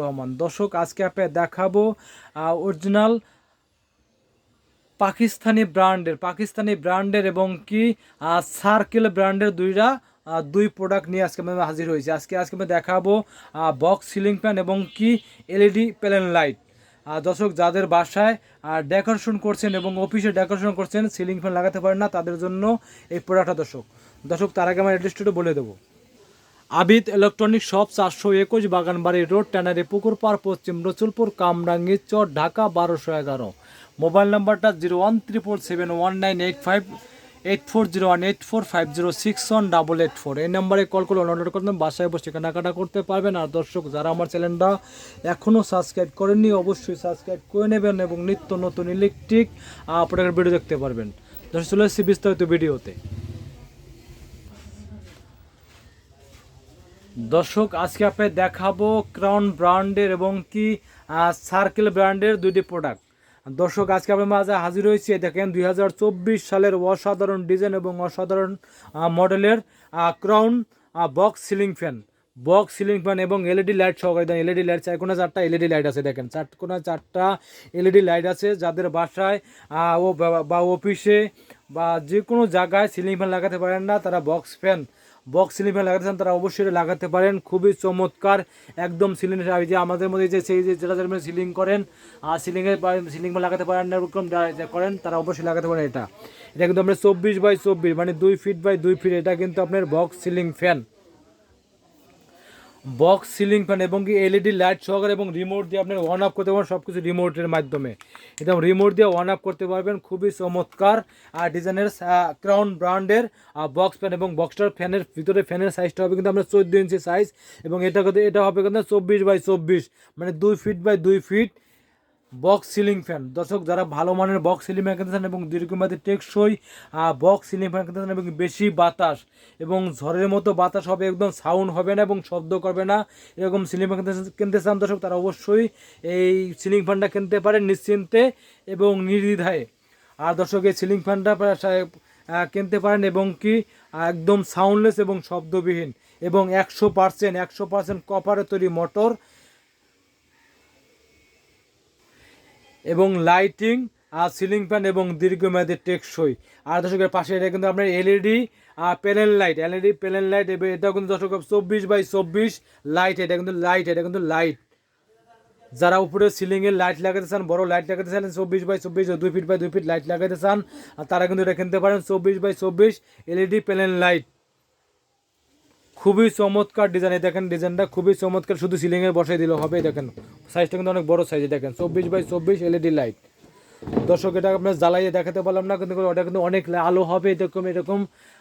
রহমান। দর্শক, আজকে আপনাকে দেখাবো অরিজিনাল পাকিস্তানি ব্র্যান্ডের পাকিস্তানি ব্র্যান্ডের এবং কি সার্কেল ব্র্যান্ডের দুইটা দুই প্রোডাক্ট নিয়ে আজকে আমি হাজির হয়েছি। আজকে আজকে আমি দেখাবো বক্স সিলিং ফ্যান এবং কি এলইডি প্যানেল লাইট দর্শক, যাদের বাসায় ডেকোরেশন করছেন এবং অফিসে ডেকোরেশন করছেন সিলিং ফ্যান লাগাতে পারেন না, তাদের জন্য এই প্রোডাক্টটা দর্শক। দর্শক, তার আগে আমার অ্যাড্রেসটা বলে দেবো। আবিদ ইলেকট্রনিক শপ চারশো একুশ বাগানবাড়ি রোড, ট্যানারি পুকুর পাড়, পশ্চিম রসুলপুর, কামরাঙ্গি চর, ঢাকা বারোশো এগারো। মোবাইল নাম্বারটা zero one triple seven one nine eight five eight four zero one eight four five zero six one double eight four. এই নাম্বারে কল করে অর্ডার করতে বাসায় বসে কেনাকাটা করতে পারবেন। আর দর্শক, যারা আমার চ্যানেলটা এখনও সাবস্ক্রাইব করেননি, অবশ্যই সাবস্ক্রাইব করে নেবেন এবং নিত্য নতুন ইলেকট্রিক প্রোডাক্টের ভিডিও দেখতে পারবেন। দর্শক, চলে এসেছি বিস্তারিত ভিডিওতে। দর্শক, আজকে আপনাকে দেখাবো ক্রাউন ব্র্যান্ডের এবং কি সার্কেল ব্র্যান্ডের দুইটি প্রোডাক্ট দর্শক, আজকে আপনার মাঝে হাজির হয়েছি দেখেন, দুই হাজার চব্বিশ সালের অসাধারণ ডিজাইন এবং অসাধারণ মডেলের crown box ceiling fan box ceiling fan এবং এলইডি লাইট সহকারে দেন এলইডি লাইট চার কোনো চারটা এলইডি লাইট আছে, দেখেন, চার কোনো চারটা এলইডি লাইট আছে, যাদের বাসায় ও বা অফিসে বা যে কোনো জায়গায় সিলিং ফ্যান লাগাতে পারেন না, তারা বক্স ফ্যান বক্স সিলিন্ডার লাগাতে চান তারা অবশ্যই লাগাতে পারেন। খুবই চমৎকার। একদম সিলিন্ডার যে আমাদের মধ্যে যে সেই যে যেটা যারা সিলিং করেন, আর সিলিংয়ে সিলিং লাগাতে পারেন এরকম করেন, তারা অবশ্যই লাগাতে পারেন এটা। এটা কিন্তু আপনার চব্বিশ বাই চব্বিশ মানে দুই ফিট বাই দুই ফিট এটা কিন্তু আপনার box ceiling fan box ceiling fan এবং কি এলইডি লাইট সহকারে এবং রিমোট দিয়ে আপনার অন অফ করতে পারবেন সব কিছু রিমোটের মাধ্যমে। এটা রিমোট দিয়ে অন অফ করতে পারবেন, খুবই চমৎকার। আর ডিজাইনের ক্রাউন ব্র্যান্ডের বক্স ফ্যান এবং বক্সটার ফ্যানের ভিতরে ফ্যানের সাইজটা হবে কিন্তু আপনার চোদ্দ ইঞ্চি সাইজ এবং এটা এটা হবে কিন্তু চব্বিশ বাই চব্বিশ মানে দুই ফিট বাই দুই ফিট বক্স সিলিং ফ্যান। দর্শক, যারা ভালো মানের বক্স সিলিং ফ্যান কিনতে চান এবং দীর্ঘমেয়াদী টেকসই বক্স সিলিং ফ্যান কিনতে চান এবং বেশি বাতাস এবং ঝড়ের মতো বাতাস হবে, একদম সাউন্ড হবে না এবং শব্দ করবে না, এরকম সিলিং ফ্যান কিনতে- চান দর্শক, তারা অবশ্যই এই সিলিং ফ্যানটা কিনতে পারেন নিশ্চিন্তে এবং নির্দ্বিধায়। আর দর্শক, এই সিলিং ফ্যানটা কিনতে পারেন এবং কি একদম সাউন্ডলেস এবং শব্দবিহীন এবং একশো পার্সেন্ট একশো পার্সেন্ট কপারে তৈরি মোটর এবং লাইটিং আর সিলিং ফ্যান এবং দীর্ঘমেয়াদী টেকসই। আর দর্শকের পাশে এটা কিন্তু আপনার LED panel light. LED, panel light এটা কিন্তু দর্শক চব্বিশ বাই চব্বিশ লাইট। এটা কিন্তু লাইট, এটা কিন্তু লাইট। যারা উপরে সিলিং এর লাইট লাগাতে চান, বড় লাইট লাগাতে চান, চব্বিশ বাই চব্বিশ দুই ফিট বাই দুই ফিট লাইট লাগাতে চান তারা কিন্তু এটা কিনতে পারেন চব্বিশ বাই চব্বিশ এলইডি প্যানেল লাইট। খুবই চমৎকার ডিজাইন এই দেখেন ডিজাইনটা খুবই চমৎকার। শুধু সিলিং এর বসাই দিলে হবে দেখেন। সাইজটা কিন্তু অনেক বড় সাইজে দেখেন। চব্বিশ বাই চব্বিশ এলইডি লাইট দর্শক, এটা আপনার জ্বালাইয়ে দেখাতে পারলাম না, কিন্তু ওটা কিন্তু অনেক আলো হবে, এরকম এরকম।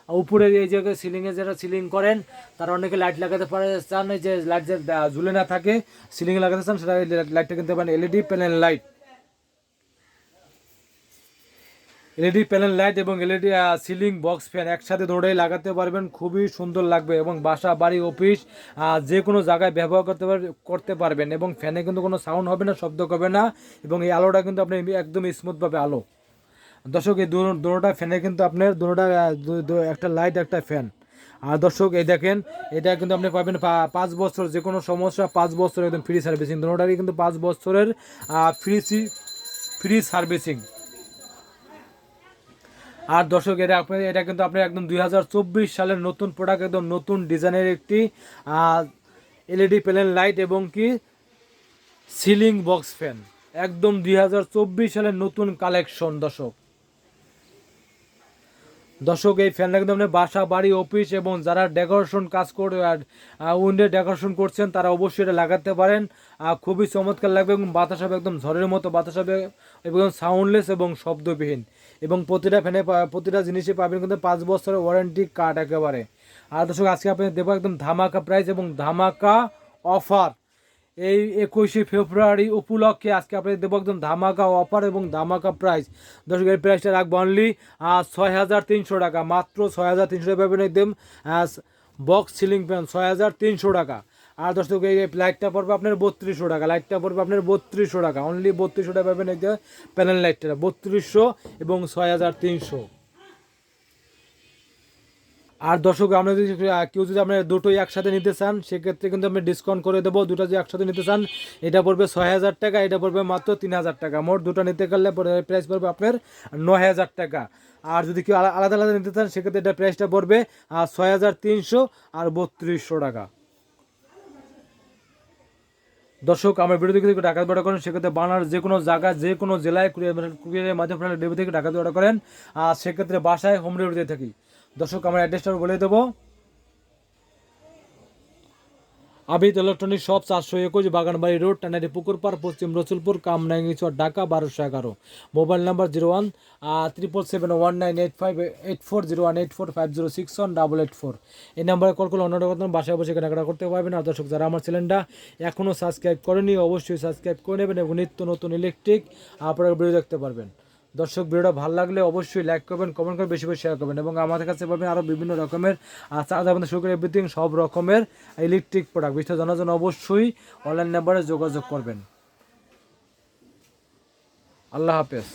উপরে এই জায়গায় সিলিংয়ে যারা সিলিং করেন, তারা অনেকে লাইট লাগাতে পারে, চান যে লাইট যে ঝুলে না থাকে সিলিংয়ে লাগাতে চান, সেটা লাইটটা কিনতে পারেন LED panel light LED panel light এবং এলইডি সিলিং বক্স ফ্যান একসাথে দৌড়াই লাগাতে পারবেন। খুবই সুন্দর লাগবে এবং বাসা বাড়ি অফিস যে কোনো জায়গায় ব্যবহার করতে করতে পারবেন এবং ফ্যানে কিন্তু কোনো সাউন্ড হবে না শব্দ করবে না এবং এই আলোটা কিন্তু আপনি একদম স্মুথভাবে আলো। দর্শক এই দু- দুটোটা ফ্যানে কিন্তু আপনার দুটোটা আহ, দু- দু- একটা লাইট একটা ফ্যান আর দর্শক এই দেখেন এটা কিন্তু আপনি পাবেন পাঁচ বছর যে কোনো সমস্যা পাঁচ বছর একদম ফ্রি সার্ভিসিং দুটোটারই কিন্তু পাঁচ বছরের ফ্রি ফ্রি সার্ভিসিং আর দর্শক এটা আপনার এটা কিন্তু আপনার একদম দুই হাজার চব্বিশ সালের নতুন প্রোডাক্ট একদম নতুন ডিজাইনের একটি এলইডি প্যানেল লাইট এবং কি সিলিং বক্স ফ্যান একদম দুই হাজার চব্বিশ সালের নতুন কালেকশন দর্শক। দর্শক এই কিন্তু আপনার বাসা বাড়ি অফিস এবং যারা ডেকোরেশন কাজ করে আর উইন্ডে ডেকোরেশন করছেন তারা অবশ্যই এটা লাগাতে পারেন। আহ, খুবই চমৎকার লাগবে এবং বাতাস হবে একদম ঝড়ের মতো বাতাস হবে এবং সাউন্ডলেস এবং শব্দবিহীন। এবং প্রতিটা ফ্যানে প্রতিটা জিনিসে পাবেন কিন্তু পাঁচ বছরের ওয়ারেন্টি কার্ড একেবারে। আর দর্শক, আজকে আপনি দেবো একদম ধামাকা প্রাইস এবং ধামাকা অফার এই একুশে ফেব্রুয়ারি উপলক্ষে আজকে আপনাদের দেবো একদম ধামাকা অফার এবং ধামাকা প্রাইস দর্শক, এই প্রাইসটা রাখব অনলি ছয় হাজার তিনশো টাকা। মাত্র ছয় হাজার তিনশো টাকা পাবেন একদম বক্স সিলিং ফ্যান ছয় হাজার তিনশো টাকা। আর দর্শক, এই লাইটটা পড়বে আপনার বত্রিশশো টাকা। লাইটটা পড়বে আপনার বত্রিশশো টাকা। অনলি বত্রিশশো টাকা পাবেন যে প্যানেল লাইটটা বত্রিশশো এবং ছয় হাজার তিনশো। আর দর্শক, আমরা যদি, কেউ যদি আপনার দুটোই একসাথে নিতে চান, সেক্ষেত্রে কিন্তু আমি ডিসকাউন্ট করে দেবো। দুটো যদি একসাথে নিতে চান, এটা পড়বে ছয় হাজার টাকা, এটা পড়বে মাত্র তিন হাজার টাকা। মোট দুটো নিতে গেলে প্রাইস পড়বে আপনার নয় হাজার টাকা। আর যদি কেউ আলাদা আলাদা নিতে চান, সেক্ষেত্রে এটা প্রাইসটা পড়বে ছয় হাজার তিনশো আর বত্রিশশো টাকা। দর্শক, আমার ভিডিও থেকে ডাকাত অর্ডার করেন, সেক্ষেত্রে বানার যে কোনো জায়গায় যে কোনো জেলায় কুরিয়ার কুরিয়ারের মাধ্যমে আপনারা ডেবি থেকে ডাকাত অর্ডার করেন। আর সেক্ষেত্রে বাসায় হোম ডেলিভারি দিয়ে থাকি। দর্শক, আমার অ্যাড্রেসটা বলে দেবো। আবিদ ইলেকট্রনিক শপ চারশো একুশ বাগানবাড়ি রোড, টানারি পুকুর পার পশ্চিম রসুলপুর কামনাঙ্গিচর ঢাকা বারোশো এগারো। Mobile number zero one triple seven one nine eight five eight four zero one eight four five zero six one double eight four এই নাম্বারে কল করলে অন্য কথা বাসায় বসে কেনাকাটা করতে পারবেন। আর দর্শক, যারা আমার চ্যানেলটা এখনও সাবস্ক্রাইব করেনি অবশ্যই সাবস্ক্রাইব করে নেবেন এবং নিত্য নতুন ইলেকট্রিক আপনারা ভিডিও দেখতে পারবেন। দর্শক ভিডিওটা ভালো লাগলে অবশ্যই লাইক করবেন কমেন্ট করে বেশি বেশি শেয়ার করবেন এবং আমাদের কাছে পাবেন আরও বিভিন্ন রকমের চার্জ আপনাদের শুরু করে এভরিথিং সব রকমের ইলেকট্রিক প্রোডাক্ট বিস্তারিত জানার জন্য অবশ্যই অনলাইন নাম্বারে যোগাযোগ করবেন। আল্লাহ হাফেজ।